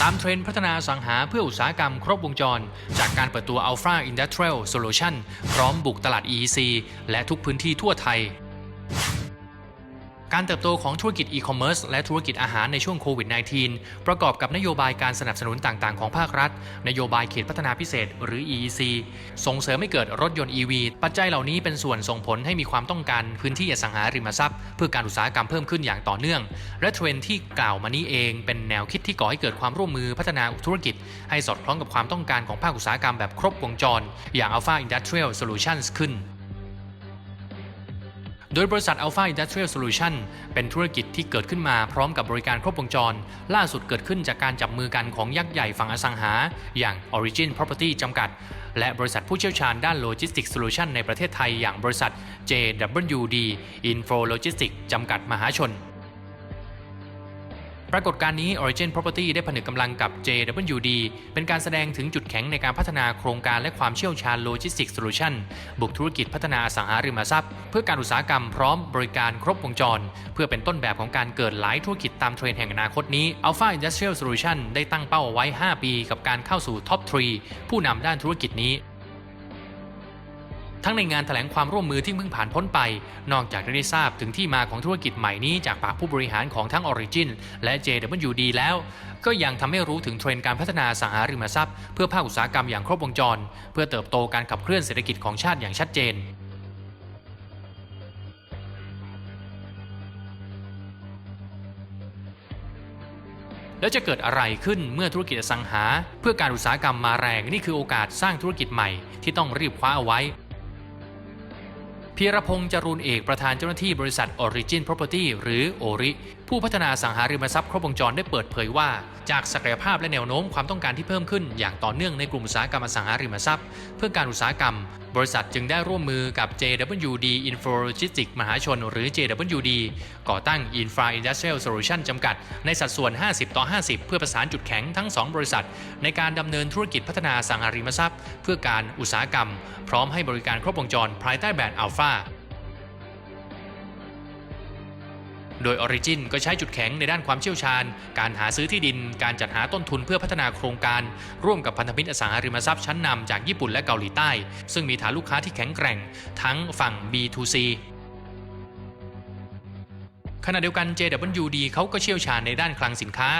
ตามเทรนด์พัฒนาสังหาเพื่ออุตสาหกรรมครบวงจร จากการเปิดตัว Alpha Industrial Solution พร้อมบุกตลาด EEC และทุกพื้นที่ทั่วไทย การเติบโตของธุรกิจอีคอมเมิร์ซและธุรกิจอาหารในช่วงโควิด -19 ประกอบกับนโยบายการสนับสนุนต่างๆ ของภาครัฐ นโยบายเขตพัฒนาพิเศษ หรือ EEC ส่งเสริมให้เกิดรถยนต์ EV ปัจจัยเหล่านี้เป็นส่วนส่งผลให้มีความต้องการพื้นที่อสังหาริมทรัพย์ เพื่อการอุตสาหกรรมเพิ่มขึ้นอย่างต่อเนื่อง และเทรนที่กล่าวมานี้เองเป็นแนวคิดที่ก่อให้เกิดความร่วมมือพัฒนาธุรกิจ ให้สอดคล้องกับความต้องการของภาคอุตสาหกรรมแบบครบวงจร อย่าง Alpha Industrial Solutions ขึ้น โดยบริษัท Alpha Industrial Solution เป็นธุรกิจที่เกิดขึ้นมาพร้อมกับบริการครบวงจร ล่าสุดเกิดขึ้นจากการจับมือกันของยักษ์ใหญ่ฝั่งอสังหา อย่าง Origin Property จำกัด และบริษัทผู้เชี่ยวชาญด้านโลจิสติกส์โซลูชันในประเทศไทยอย่างบริษัท JWD Info Logistics จำกัดมหาชน ปรากฏการณ์นี้ Origin Property ได้ผนึกกำลังกับ JWD เป็นการแสดงถึงจุดแข็งในการพัฒนาโครงการและความเชี่ยวชาญ Logistics Solution บุกธุรกิจพัฒนาอสังหาริมทรัพย์ เพื่อการอุตสาหกรรมพร้อมบริการครบวงจร เพื่อเป็นต้นแบบของการเกิดหลายธุรกิจตามเทรนด์แห่งอนาคตนี้ Alpha Industrial Solution ได้ตั้งเป้าเอาไว้ 5 ปี กับการเข้าสู่ Top 3ผู้นำด้านธุรกิจนี้ ทั้งในงานแถลงความร่วมมือที่เพิ่งผ่านพ้นไป นอกจากได้ทราบถึงที่มาของธุรกิจใหม่นี้จากปากผู้บริหารของทั้ง Origin และ JWD แล้ว ก็ยังทำให้รู้ถึงเทรนด์การพัฒนาสังหาริมทรัพย์ เพื่อภาคอุตสาหกรรมอย่างครบวงจร เพื่อเติบโตการขับเคลื่อนเศรษฐกิจของชาติอย่างชัดเจนแล้วจะเกิดอะไรขึ้นเมื่อธุรกิจสังหา เพื่อการอุตสาหกรรมมาแรงนี่คือโอกาสสร้างธุรกิจใหม่ที่ต้องรีบคว้าเอาไว้ พีรพงศ์จรูนเอกประธานเจ้าหน้าที่บริษัท Origin Property หรือโอริ ผู้พัฒนาสังหาริมทรัพย์ครบวงจรได้เปิดเผยว่า จากศักยภาพและแนวโน้มความต้องการที่เพิ่มขึ้น อย่างต่อเนื่องในกลุ่มอุตสาหกรรมอสังหาริมทรัพย์ เพื่อการอุตสาหกรรม บริษัทจึงได้ร่วมมือกับ JWD Info Logistics มหาชน หรือ JWD ก่อตั้ง Infra Industrial Solution จำกัด ในสัดส่วน 50 ต่อ 50 เพื่อประสานจุดแข็งทั้ง 2 บริษัท ในการดำเนินธุรกิจพัฒนาสังหาริมทรัพย์ เพื่อการอุตสาหกรรม พร้อมให้บริการครบวงจรภายใต้แบรนด์ Alpha โดย Origin ก็ใช้จุดแข็งในด้านความเชี่ยวชาญ การหาซื้อที่ดิน การจัดหาต้นทุนเพื่อพัฒนาโครงการ ร่วมกับพันธมิตรอสังหาริมทรัพย์ชั้นนำจากญี่ปุ่นและเกาหลีใต้ ซึ่งมีฐานลูกค้าที่แข็งแกร่ง ทั้งฝั่ง B2C ขณะเดียวกัน JWD เขาก็เชี่ยวชาญในด้านคลังสินค้า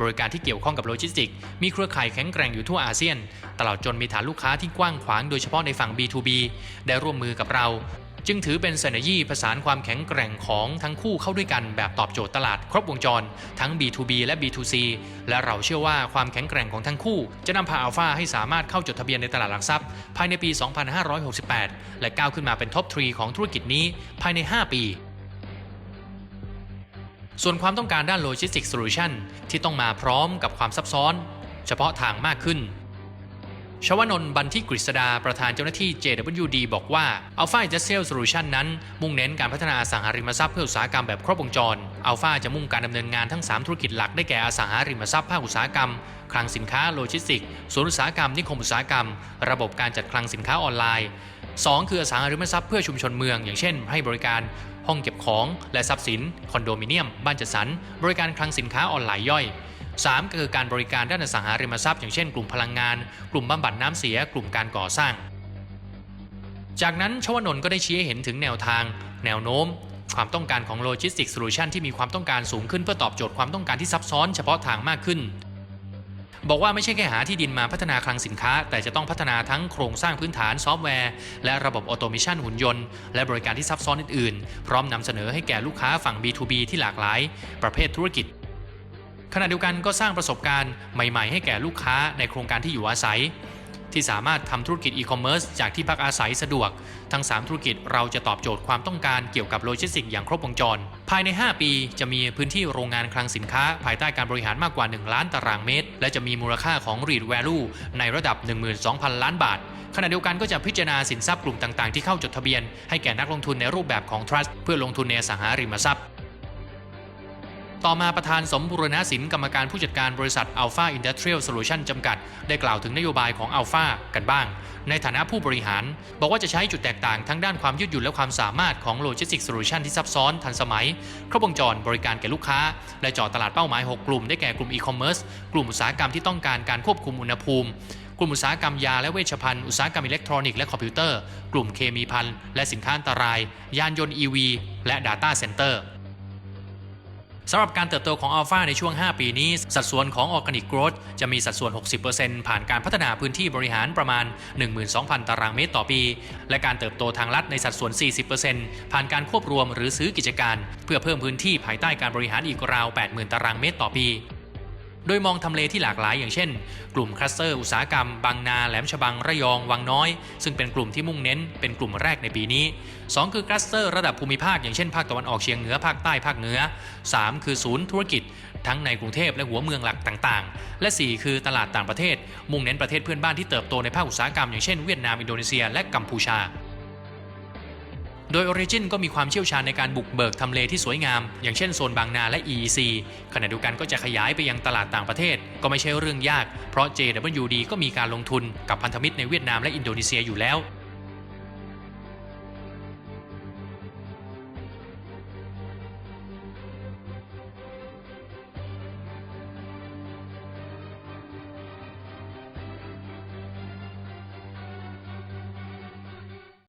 บริการที่เกี่ยวข้องกับโลจิสติกส์มีเครือข่ายแข็งแกร่งอยู่ทั่วอาเซียน ตลอดจนมีฐานลูกค้าที่กว้างขวางโดยเฉพาะในฝั่ง B2B ได้ร่วมมือกับเรา จึงถือเป็นเซนยีผสานความแข็งแกร่งของทั้งคู่เข้าด้วยกันแบบตอบโจทย์ตลาดครบวงจร ทั้ง B2B และ B2C และเราเชื่อว่าความแข็งแกร่งของทั้งคู่ จะนำพาอัลฟาให้สามารถเข้าจดทะเบียนในตลาดหลักทรัพย์ ภายในปี 2568 และก้าวขึ้นมาเป็นท็อปทรีของธุรกิจนี้ภายใน 5 ปีส่วนความต้องการด้าน Logistics Solution ที่ต้องมาพร้อมกับความซับซ้อน เฉพาะทางมากขึ้น ชวนนท์บันทิกฤษดาประธานเจ้าหน้าที่ JWD บอกว่า Alpha Industrial Solution นั้น มุ่งเน้นการพัฒนาอสังหาริมทรัพย์เพื่ออุตสาหกรรมแบบครบวงจร Alpha จะมุ่งการดำเนินงานทั้ง 3 ธุรกิจหลักได้แก่อสังหาริมทรัพย์ภาคอุตสาหกรรม คลังสินค้าโลจิสติกส์ศูนย์อุตสาหกรรมนิคมอุตสาหกรรม ระบบการจัดคลังสินค้าออนไลน์ 2 คืออสังหาริมทรัพย์เพื่อชุมชนเมือง อย่างเช่น ให้บริการห้องเก็บของและทรัพย์สิน คอนโดมิเนียม บ้านจัดสรรบริการคลังสินค้าออนไลน์ย่อย 3ก็คือการบริการด้านอสังหาริมทรัพย์อย่างเช่นกลุ่มพลังงาน กลุ่มบำบัดน้ำเสีย กลุ่มการก่อสร้าง จากนั้นชวนนท์ก็ได้ชี้ให้เห็นถึงแนวทาง แนวโน้ม ความต้องการของโลจิสติกส์โซลูชันที่มีความต้องการสูงขึ้นเพื่อตอบโจทย์ความต้องการที่ซับซ้อนเฉพาะทางมากขึ้น บอกว่าไม่ใช่แค่หาที่ดินมาพัฒนาคลังสินค้า แต่จะต้องพัฒนาทั้งโครงสร้างพื้นฐานซอฟต์แวร์ และระบบออโตเมชันหุ่นยนต์ และบริการที่ซับซ้อนอื่นๆ พร้อมนำเสนอให้แก่ลูกค้าฝั่ง B2B ที่หลากหลาย ประเภทธุรกิจ ขณะเดียวกันก็สร้างประสบการณ์ใหม่ๆ ให้แก่ลูกค้าในโครงการที่อยู่อาศัย ที่สามารถทำธุรกิจอีคอมเมิร์ซจากที่พักอาศัยสะดวก ทั้ง 3 ธุรกิจเราจะตอบโจทย์ความต้องการเกี่ยวกับโลจิสติกส์อย่างครบวงจร ภายใน 5 ปีจะมีพื้นที่โรงงานคลังสินค้า ภายใต้การบริหารมากกว่า 1 ล้านตารางเมตร และจะมีมูลค่าของ Read Value ในระดับ 12,000 ล้านบาทขณะเดียวกันก็จะพิจารณาสินทรัพย์กลุ่มต่างๆ ที่เข้าจดทะเบียน ให้แก่นักลงทุนในรูปแบบของ Trust เพื่อลงทุนในสังหาริมทรัพย์ ต่อมาประธานสมบูรณสินกรรมการผู้จัดการบริษัท Alpha Industrial Solution จำกัด ได้กล่าวถึงนโยบายของ Alpha กันบ้าง ในฐานะผู้บริหาร บอกว่าจะใช้จุดแตกต่างทั้งด้านความยืดหยุ่นและความสามารถของ Logistics Solution ที่ซับซ้อนทันสมัย ครบวงจรบริการแก่ลูกค้า และเจาะตลาดเป้าหมาย 6 กลุ่มได้แก่กลุ่ม e-commerce กลุ่มอุตสาหกรรมที่ต้องการการควบคุมอุณหภูมิกลุ่มอุตสาหกรรมยาและเวชภัณฑ์ อุตสาหกรรมอิเล็กทรอนิกส์และคอมพิวเตอร์ กลุ่มเคมีภัณฑ์และสินค้าอันตราย ยานยนต์ EV และ Data Center สำหรับการเติบโตของอัลฟาในช่วง 5 ปีนี้ สัดส่วนของออร์แกนิกโกรดจะมีสัดส่วน 60%ผ่านการพัฒนาพื้นที่บริหารประมาณ 12,000 ตารางเมตรต่อปี และการเติบโตทางลัดในสัดส่วน 40%ผ่านการควบรวมหรือซื้อกิจการ เพื่อเพิ่มพื้นที่ภายใต้การบริหารอีกราว 80,000 ตารางเมตรต่อปี โดยมองทำเลที่หลากหลายอย่างเช่น กลุ่มคลัสเตอร์อุตสาหกรรม บางนา แหลมฉบัง ระยอง วังน้อย ซึ่งเป็นกลุ่มที่มุ่งเน้น เป็นกลุ่มแรกในปีนี้ 2 คือคลัสเตอร์ระดับภูมิภาค อย่างเช่น ภาคตะวันออกเฉียงเหนือ ภาคใต้ ภาคเหนือ 3 คือศูนย์ธุรกิจ ทั้งในกรุงเทพและหัวเมืองหลักต่างๆ และ 4 คือตลาดต่างประเทศ มุ่งเน้นประเทศเพื่อนบ้านที่เติบโตในภาคอุตสาหกรรม อย่างเช่นเวียดนาม อินโดนีเซีย และกัมพูชา โดย Origin ก็มีความเชี่ยวชาญในการบุกเบิกทำเลที่สวยงาม อย่างเช่นโซนบางนาและ EEC ขณะเดียวกันก็จะขยายไปยังตลาดต่างประเทศ ก็ไม่ใช่เรื่องยาก เพราะ JWD ก็มีการลงทุนกับพันธมิตรในเวียดนามและอินโดนีเซียอยู่แล้ว